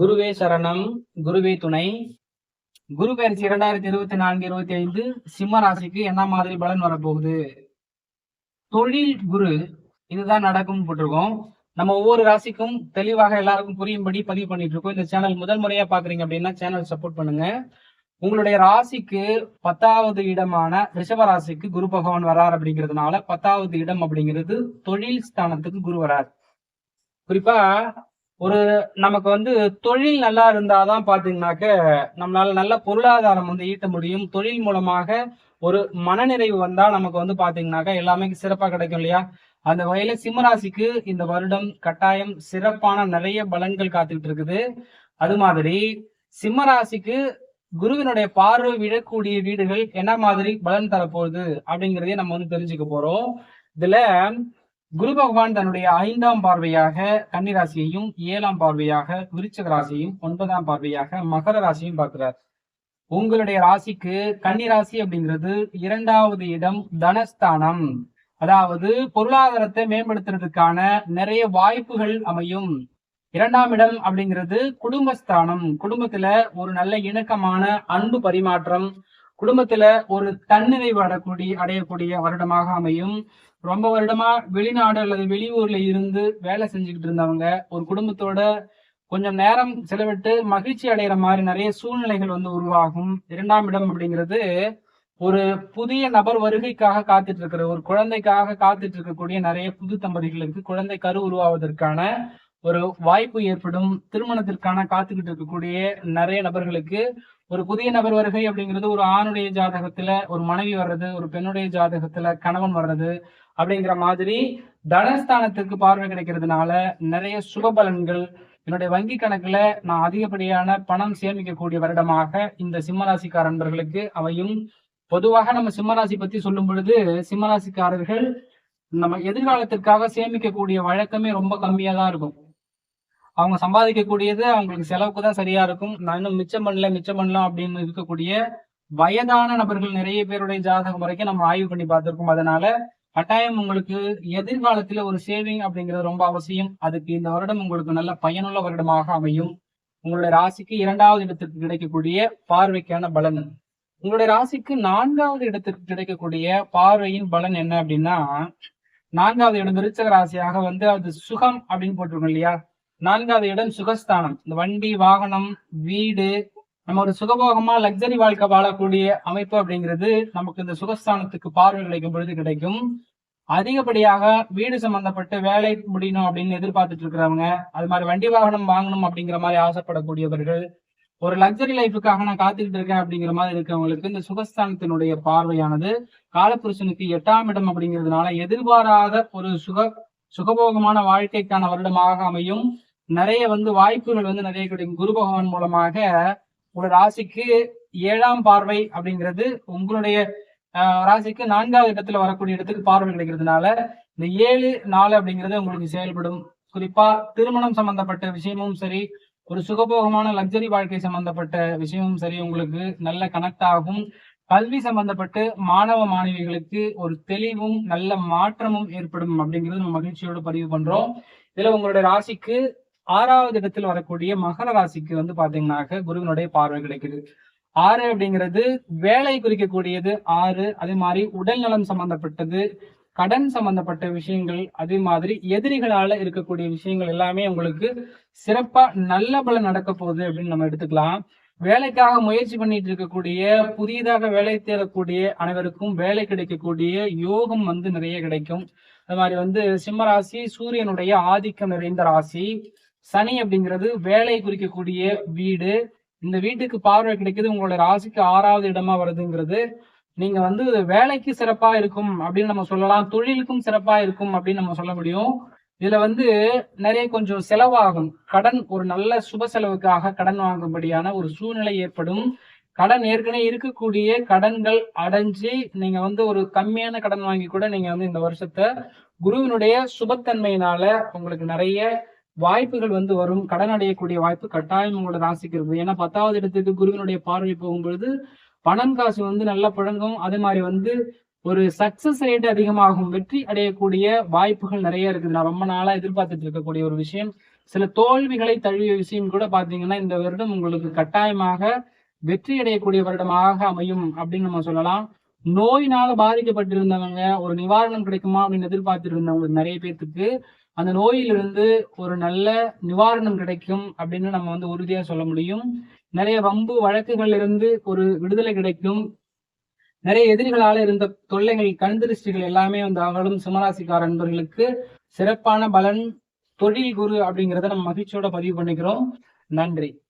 குருவே சரணம் குருவே துணை. குரு பயிற்சி இரண்டாயிரத்தி இருபத்தி நான்கு இருபத்தி ஐந்து சிம்ம ராசிக்கு என்ன மாதிரி பலன் வரப்போகுது? தொழில் குரு இதுதான் நடக்கும் போட்டிருக்கோம். நம்ம ஒவ்வொரு ராசிக்கும் தெளிவாக எல்லாருக்கும் புரியும்படி பதிவு பண்ணிட்டு இருக்கோம் இந்த சேனல் முதல் முறையா பாக்குறீங்க அப்படின்னா சேனல் சப்போர்ட் பண்ணுங்க. உங்களுடைய ராசிக்கு பத்தாவது இடமான ரிஷப ராசிக்கு குரு பகவான் வரார் அப்படிங்கிறதுனால பத்தாவது இடம் அப்படிங்கிறது தொழில் ஸ்தானத்துக்கு குரு வரார். குறிப்பா ஒரு நமக்கு வந்து தொழில் நல்லா இருந்தாதான் பாத்தீங்கன்னாக்க நம்மளால நல்ல பொருளாதாரம் வந்து ஈட்ட முடியும். தொழில் மூலமாக ஒரு மனநிறைவு வந்தா நமக்கு வந்து பாத்தீங்கன்னாக்க எல்லாமே சிறப்பா கிடைக்கும் இல்லையா? அந்த வகையில சிம்மராசிக்கு இந்த வருடம் கட்டாயம் சிறப்பான நிறைய பலன்கள் காத்துக்கிட்டு இருக்குது. அது மாதிரி சிம்மராசிக்கு குருவினுடைய பார்வை விழக்கூடிய வீடுகள் என்ன மாதிரி பலன் தரப்போகுது அப்படிங்கிறதையும் நம்ம வந்து தெரிஞ்சுக்க போறோம். இதுல குரு பகவான் தன்னுடைய ஐந்தாம் பார்வையாக கன்னிராசியையும் ஏழாம் பார்வையாக விருச்சக ராசியையும் ஒன்பதாம் பார்வையாக மகர ராசியும் பார்க்கிறார். உங்களுடைய ராசிக்கு கன்னிராசி அப்படிங்கிறது இரண்டாவது இடம் தனஸ்தானம். அதாவது பொருளாதாரத்தை மேம்படுத்துறதுக்கான நிறைய வாய்ப்புகள் அமையும். இரண்டாம் இடம் அப்படிங்கிறது குடும்பஸ்தானம். குடும்பத்துல ஒரு நல்ல இணக்கமான அன்பு பரிமாற்றம் குடும்பத்துல ஒரு தன்னிறைவு அடக்கூடிய அடையக்கூடிய வருடமாக அமையும். ரொம்ப வருடமா வெளிநாடு அல்லது வெளியூர்ல இருந்து வேலை செஞ்சுக்கிட்டு இருந்தவங்க ஒரு குடும்பத்தோட கொஞ்சம் நேரம் செலவிட்டு மகிழ்ச்சி அடைகிற மாதிரி நிறைய சூழ்நிலைகள் வந்து உருவாகும். இரண்டாம் இடம் அப்படிங்கிறது ஒரு புதிய நபர் வருகைக்காக காத்துட்டு இருக்கிற ஒரு குழந்தைக்காக காத்துட்டு இருக்கக்கூடிய நிறைய புது தம்பதிகளுக்கு குழந்தை கரு உருவாவதற்கான ஒரு வாய்ப்பு ஏற்படும் திருமணத்திற்கான காத்துக்கிட்டு இருக்கக்கூடிய நிறைய நபர்களுக்கு ஒரு புதிய நபர் வருகை அப்படிங்கிறது ஒரு ஆணுடைய ஜாதகத்துல ஒரு மனைவி வர்றது ஒரு பெண்ணுடைய ஜாதகத்துல கணவன் வர்றது அப்படிங்கிற மாதிரி தனஸ்தானத்துக்கு பார்வை கிடைக்கிறதுனால நிறைய சுப பலன்கள் என்னுடைய வங்கி கணக்குல நான் அதிகப்படியான பணம் சேமிக்கக்கூடிய வருடமாக இந்த சிம்மராசிக்கார நண்பர்களுக்கு அவையும் பொதுவாக நம்ம சிம்மராசி பத்தி சொல்லும் பொழுது சிம்மராசிக்காரர்கள் நம்ம எதிர்காலத்திற்காக சேமிக்கக்கூடிய வழக்கமே ரொம்ப கம்மியா தான் இருக்கும். அவங்க சம்பாதிக்கக்கூடியது அவங்களுக்கு செலவுக்கு தான் சரியா இருக்கும். நான் இன்னும் மிச்சம் பண்ணல மிச்சம் பண்ணலாம் அப்படின்னு இருக்கக்கூடிய வயதான நபர்கள் நிறைய பேருடைய ஜாதகம் வரைக்கும் நம்ம ஆய்வு பண்ணி பார்த்திருக்கோம். அதனால கட்டாயம் உங்களுக்கு எதிர்காலத்துல ஒரு சேவிங் அப்படிங்கிறது ரொம்ப அவசியம். அதுக்கு இந்த வருடம் உங்களுக்கு நல்ல பயனுள்ள வருடமாக அமையும். உங்களுடைய ராசிக்கு இரண்டாவது இடத்திற்கு கிடைக்கக்கூடிய பார்வைக்கான பலன். உங்களுடைய ராசிக்கு நான்காவது இடத்திற்கு கிடைக்கக்கூடிய பார்வையின் பலன் என்ன அப்படின்னா நான்காவது இடம் விருச்சக ராசியாக வந்து அது சுகம் அப்படின்னு போட்டிருக்கோம் இல்லையா? நான்காவது இடம் சுகஸ்தானம். இந்த வண்டி வாகனம் வீடு நம்ம ஒரு சுகபோகமா லக்ஸரி வாழ்க்கை வாழக்கூடிய அமைப்பு அப்படிங்கிறது நமக்கு இந்த சுகஸ்தானத்துக்கு பார்வை கிடைக்கும் பொழுது கிடைக்கும். அதிகப்படியாக வீடு சம்பந்தப்பட்ட வேலை முடியணும் அப்படின்னு எதிர்பார்த்துட்டு இருக்கிறவங்க அது மாதிரி வண்டி வாகனம் வாங்கணும் அப்படிங்கிற மாதிரி ஆசைப்படக்கூடியவர்கள் ஒரு லக்ஸரி லைஃபுக்காக நான் காத்துக்கிட்டு இருக்கேன் அப்படிங்கிற மாதிரி இருக்கவங்களுக்கு இந்த சுகஸ்தானத்தினுடைய பார்வையானது காலப்புருஷனுக்கு எட்டாம் இடம் அப்படிங்கிறதுனால எதிர்பாராத ஒரு சுக சுகபோகமான வாழ்க்கைக்கான வருடமாக அமையும். நிறைய வந்து வாய்ப்புகள் வந்து நிறைய கிடைக்கும். குரு பகவான் மூலமாக உங்களோட ராசிக்கு ஏழாம் பார்வை அப்படிங்கிறது உங்களுடைய ராசிக்கு நான்காவது இடத்துல வரக்கூடிய இடத்துக்கு பார்வை கிடைக்கிறதுனால இந்த ஏழு நாலு அப்படிங்கிறது உங்களுக்கு செயல்படும். குறிப்பா திருமணம் சம்பந்தப்பட்ட விஷயமும் சரி ஒரு சுகபோகமான லக்ஸரி வாழ்க்கை சம்பந்தப்பட்ட விஷயமும் சரி உங்களுக்கு நல்ல கனெக்ட் ஆகும். கல்வி சம்பந்தப்பட்டு மாணவ மாணவிகளுக்கு ஒரு தெளிவும் நல்ல மாற்றமும் ஏற்படும் அப்படிங்கிறது நம்ம மகிழ்ச்சியோடு பதிவு பண்றோம். இதுல உங்களுடைய ராசிக்கு ஆறாவது இடத்தில் வரக்கூடிய மகர ராசிக்கு வந்து பாத்தீங்கன்னாக்க குருவினுடைய பார்வை கிடைக்குது. ஆறு அப்படிங்கிறது வேலை குறிக்கக்கூடியது. ஆறு அதே மாதிரி உடல் நலம் சம்பந்தப்பட்டது கடன் சம்பந்தப்பட்ட விஷயங்கள் அதே மாதிரி எதிரிகளால இருக்கக்கூடிய விஷயங்கள் எல்லாமே உங்களுக்கு சிறப்பா நல்ல பல நடக்க போகுது அப்படின்னு நம்ம எடுத்துக்கலாம். வேலைக்காக முயற்சி பண்ணிட்டு இருக்கக்கூடிய புதியதாக வேலை தேடக்கூடிய அனைவருக்கும் வேலை கிடைக்கக்கூடிய யோகம் வந்து நிறைய கிடைக்கும். அது மாதிரி வந்து சிம்மராசி சூரியனுடைய ஆதிக்கம் நிறைந்த ராசி. சனி அப்படிங்கிறது வேலை குறிக்கக்கூடிய வீடு. இந்த வீட்டுக்கு பார்வை கிடைக்குது உங்களோட ராசிக்கு ஆறாவது இடமா வருதுங்கிறது. நீங்க வந்து வேலைக்கு சிறப்பா இருக்கும் அப்படின்னு நம்ம சொல்லலாம். தொழிலுக்கும் சிறப்பா இருக்கும் அப்படின்னு நம்ம சொல்ல முடியும். இதுல வந்து நிறைய கொஞ்சம் செலவாகும். கடன் ஒரு நல்ல சுப செலவுக்காக கடன் வாங்கும்படியான ஒரு சூழ்நிலை ஏற்படும். கடன் ஏற்கனவே இருக்கக்கூடிய கடன்கள் அடைஞ்சு நீங்க வந்து ஒரு கம்மியான கடன் வாங்கி கூட நீங்க வந்து இந்த வருஷத்தை குருவினுடைய சுபத்தன்மையினால உங்களுக்கு நிறைய வாய்ப்புகள் வந்து வரும் கடன் அடையக்கூடிய வாய்ப்பு கட்டாயம் உங்களோட ராசிக்கு இருக்கும் ஏன்னா பத்தாவது இடத்துக்கு குருவினுடைய பார்வை போகும்பொழுது பணம் காசு வந்து நல்லா புழங்கும். அதே மாதிரி வந்து ஒரு சக்சஸ் ரேட் அதிகமாகும். வெற்றி அடையக்கூடிய வாய்ப்புகள் நிறைய இருக்குது. நான் ரொம்ப நாளா எதிர்பார்த்துட்டு இருக்கக்கூடிய ஒரு விஷயம். சில தோல்விகளை தழுவிய விஷயம் கூட பாத்தீங்கன்னா இந்த வருடம் உங்களுக்கு கட்டாயமாக வெற்றி அடையக்கூடிய வருடமாக அமையும் அப்படின்னு நம்ம சொல்லலாம். நோயினால பாதிக்கப்பட்டிருந்தவங்க ஒரு நிவாரணம் கிடைக்குமா அப்படின்னு எதிர்பார்த்துட்டு இருந்தவங்க நிறைய பேர்த்துக்கு அந்த நோயிலிருந்து ஒரு நல்ல நிவாரணம் கிடைக்கும் அப்படின்னு நம்ம வந்து உறுதியா சொல்ல முடியும். நிறைய வம்பு வழக்குகள் இருந்து ஒரு விடுதலை கிடைக்கும். நிறைய எதிரிகளால இருந்த தொல்லைகள் கண்திருஷ்டிகள் எல்லாமே வந்து அகலும் சிம்மராசிக்கார நண்பர்களுக்கு சிறப்பான பலன் தொழில் குரு அப்படிங்கிறத நம்ம மகிழ்ச்சியோட பதிவு பண்ணிக்கிறோம். நன்றி.